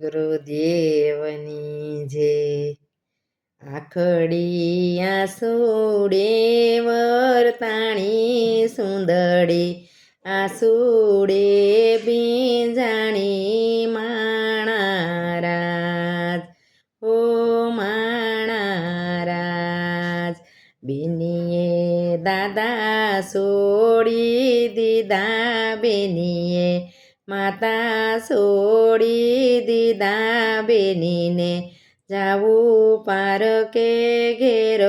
ગુરુદેવની જે આખડિયા સુડે વર્તાણી સુંદડી આસુડે બીજાણી માણારાજ, ઓ માણારાજ, બેનીએ દાદા સોડી દીધા, બેનીએ માતા છોડી દીધા બેનીને જાવું પાર કે ઘેર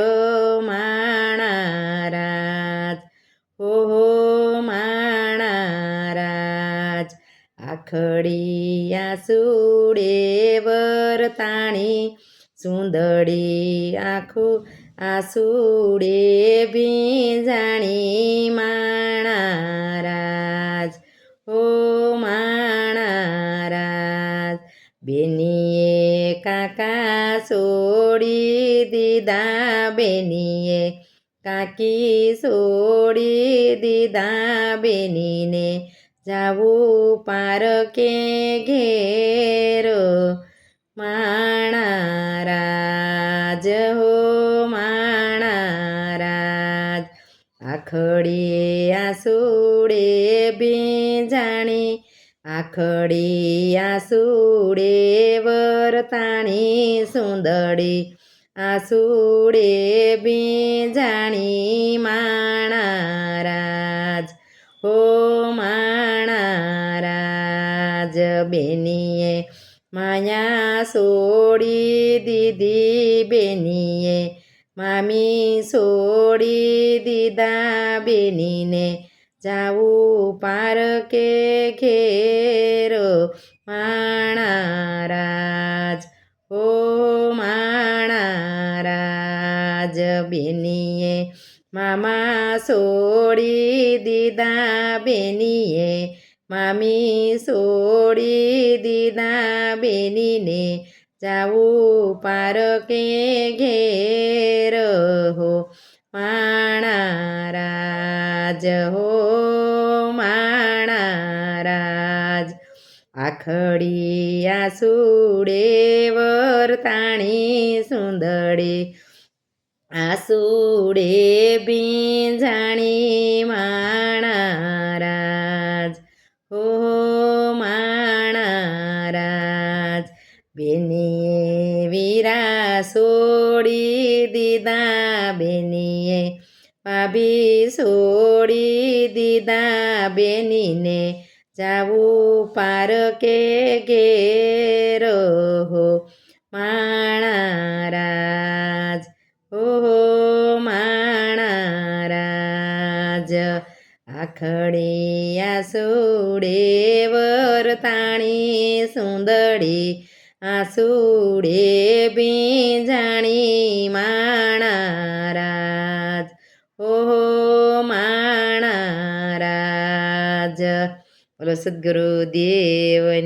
માણારાજ. હો માણારાજ, આખડિયા સુડે વરતાણી સુંદડી આખું આસુડે ભીંજાણી. બેનીએ કાકા છોડી દીધા, બેનીએ કાકી છોડી દીધા, બેનીને જાવું પાર કે ઘેરો. માણારાજ હો, માણારાજ, આખડીએ આસુડે ભીંજાણી આખડી આસુડે વરતાણી સુંદડી, આસુડે ભીંજાણી માણારાજ, હો માણારાજ બેનીએ, માયા સોડી દીધી બેનીએ, મામી સોડી દીધા બેનીને જાવું પાર કે ઘેર માણારાજ. હો માણારાજ, બેનીએ મામા સોડી દીદા બેનીએ મામી સોડી દીદા બેનીને જાવું પાર કે ઘેર હો. માણારાજ હો માણારાજ આખડિયા સુડે વર્તાણી સુંદડી. આસુડે બીંજાણી માણારાજ. હો માણારાજ. બેનીએ વીરા સોડી દીદા બેનીએ. ભાભી છોડી દીધા બેનીને જાવું પાર કે ઘેર હો માણારાજ. હો માણારાજ. આખડિયા સુડે વરતાણી સુંદડી આસુડે માણારાજ ઓહો માણારાજ બોલો સદગુરુ દેવની